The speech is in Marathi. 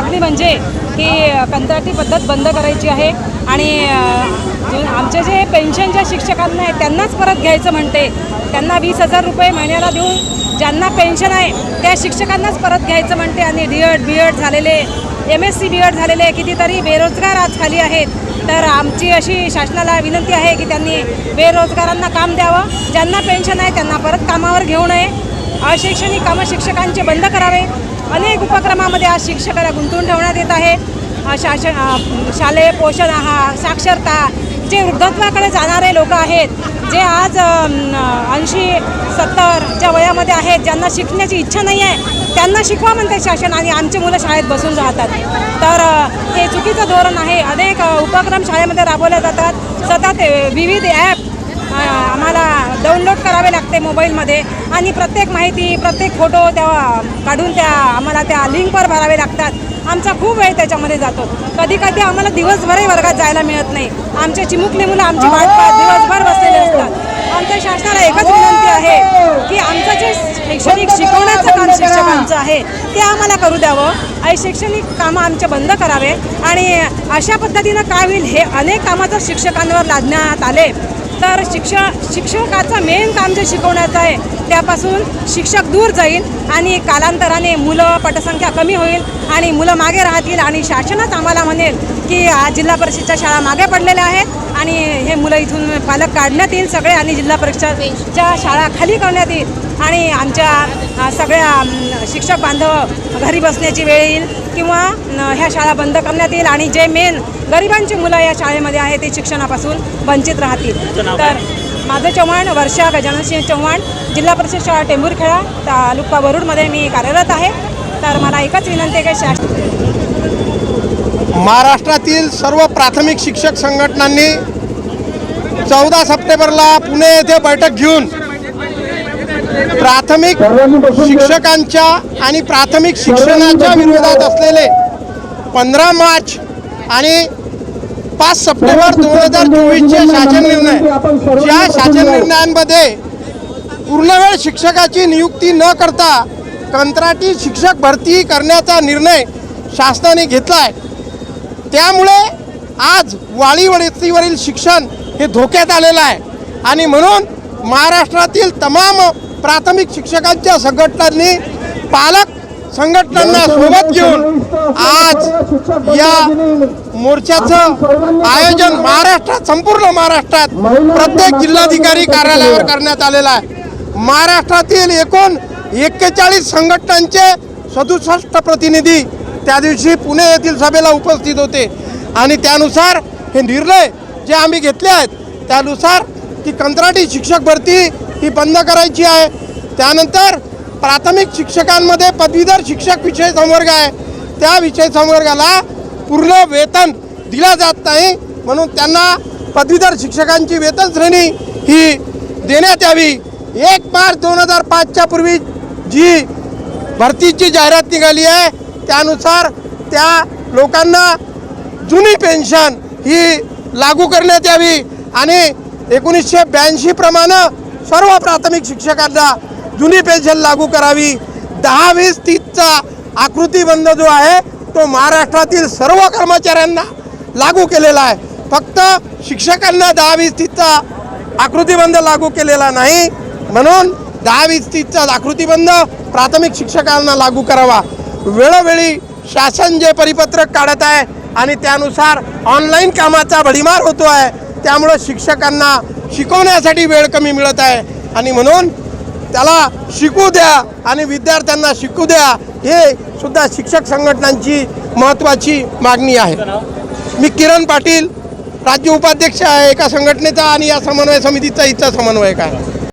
मागणी म्हणजे की कंत्राटी पद्धत बंद करायची आहे आणि आमचे जे पेन्शनच्या शिक्षकांना आहे त्यांनाच परत घ्यायचं म्हणते. त्यांना वीस हजार रुपये महिन्याला देऊन ज्यांना पेन्शन आहे त्या शिक्षकांनाच परत घ्यायचं म्हणते. आणि डी एड बी एड झालेले M S C B Ed झालेले कितीतरी बेरोजगार आज खाली आहेत. तर आमची अशी शासनाला विनंती आहे की त्यांनी बेरोजगारांना काम द्यावं. ज्यांना पेन्शन आहे त्यांना परत कामावर घेऊ नये. अशैक्षणिक कामं शिक्षकांचे बंद करावे. अनेक उपक्रमामध्ये आज शिक्षकाला गुंतवून ठेवण्यात येत आहे. शासन शालेय पोषण आहार साक्षरता जे वृद्धत्वाकडे जाणारे लोक आहेत जे आज ऐंशी सत्तरच्या वयामध्ये आहेत ज्यांना शिकण्याची इच्छा नाही आहे त्यांना शिकवा म्हणते शासन आणि आमचे मुलं शाळेत बसून राहतात. तर हे चुकीचं धोरण आहे. अनेक उपक्रम शाळेमध्ये राबवले जातात. सतत विविध ॲप डाउनलोड करावे लागते मोबाईलमध्ये आणि प्रत्येक माहिती प्रत्येक फोटो त्या काढून त्या आम्हाला त्या लिंकवर भरावे लागतात. आमचा खूप वेळ त्याच्यामध्ये जातो. कधी कधी आम्हाला दिवसभरही वर्गात जायला मिळत नाही. आमचे चिमुकले मुलं आमची वाट पाहत दिवसभर बसलेले असतात. आमच्या शासनाला एकच विनंती आहे की आमचं जे शैक्षणिक शिकवण्याचं काम शिक्षकांचं आहे ते आम्हाला करू द्यावं. आणि शैक्षणिक कामं आमचे बंद करावे आणि अशा पद्धतीनं काय होईल हे अनेक कामाचं शिक्षकांवर लादण्यात आले तर शिक्षा शिक्षकाचं मेन काम जे शिकवण्याचं आहे त्यापासून शिक्षक दूर जाईल आणि कालांतराने मुलं पटसंख्या कमी होईल आणि मुलं मागे राहतील आणि शासनच आम्हाला म्हणेल की जिल्हा परिषदच्या शाळा मागे पडलेल्या आहेत आणि हे मुलं इथून पालक काढण्यात येईल सगळे आणि जिल्हा परिषदच्या शाळा खाली करण्यात येईल. आणि आमच्या सगळ्या शिक्षक बांधव घरी बसण्याची वेळ येईल किंवा न, ह्या शाळा बंद करण्यात येईल आणि जे मेन गरिबांची मुलं या शाळेमध्ये आहे ते शिक्षणापासून वंचित राहतील. तर माझं चव्हाण वर्षा गजानन सिंह चव्हाण जिल्हा परिषद शाळा टेंभूरखेडा तालुका वरुडमध्ये मी कार्यरत आहे. तर मला एकच विनंती आहे की शास महाराष्ट्रातील सर्व प्राथमिक शिक्षक संघटनांनी चौदा सप्टेंबरला पुणे येथे बैठक घेऊन प्राथमिक शिक्षकांच्या आणि प्राथमिक शिक्षणाच्या विरोधात असलेले पंधरा मार्च आणि पाच सप्टेंबर दोन हजार चोवीसचे शासन निर्णय. या शासन निर्णयांमध्ये पूर्णवेळ शिक्षकाची नियुक्ती न करता कंत्राटी शिक्षक भरती करण्याचा निर्णय शासनाने घेतला आहे त्यामुळे आज वाळीवडीवरील शिक्षण हे धोक्यात आलेलं आहे. आणि म्हणून महाराष्ट्रातील तमाम प्राथमिक शिक्षकांच्या संघटनांनी पालक संघटनांना सोबत घेऊन आज या मोर्चाचं आयोजन महाराष्ट्रात संपूर्ण महाराष्ट्रात प्रत्येक जिल्हाधिकारी कार्यालयावर करण्यात आलेलं आहे. महाराष्ट्रातील एकूण एक्केचाळीस संघटनांचे सदुसष्ट प्रतिनिधी त्या दिवशी पुणे येथील सभेला उपस्थित होते. आणि त्यानुसार हे निर्णय जे आम्ही घेतले आहेत त्यानुसार की कंत्राटी शिक्षक भरती ही बंद करायची आहे. त्यानंतर प्राथमिक शिक्षकांमध्ये पदवीधर शिक्षक विषय संवर्ग आहे. त्या विषय संवर्गाला पूर्ण वेतन दिला जात नाही. म्हणून त्यांना पदवीधर शिक्षकांची वेतन श्रेणी ही देण्यात यावी. एक मार्च दोन हजार पाचच्या पूर्वी जी भरतीची जाहिरात निघाली आहे त्यानुसार त्या लोकांना जुनी पेन्शन ही लागू करण्यात यावी आणि एकोणीसशे ब्याऐंशी प्रमाणे सर्व प्राथमिक शिक्षकांना जुनी पेन्शन लागू करावी. दहा वीस तीसचा आकृतीबंध जो आहे तो महाराष्ट्रातील सर्व कर्मचाऱ्यांना लागू केलेला आहे. फक्त शिक्षकांना दहा वीस तीसचा आकृतीबंध लागू केलेला नाही. म्हणून दहा वीस तीसचा आकृतीबंध प्राथमिक शिक्षकांना लागू करावा. वेळोवेळी शासन जे परिपत्रक काढत आहे आणि त्यानुसार ऑनलाईन कामाचा भडीमार होतो आहे त्यामुळं शिक्षकांना शिकवण्यासाठी वेळ कमी मिळत आहे. आणि म्हणून त्याला शिकू द्या आणि विद्यार्थ्यांना शिकू द्या हे सुद्धा शिक्षक संघटनांची महत्त्वाची मागणी आहे. मी किरण पाटील राज्य उपाध्यक्ष आहे एका संघटनेचा आणि या समन्वय समितीचा इथचा समन्वयक आहे.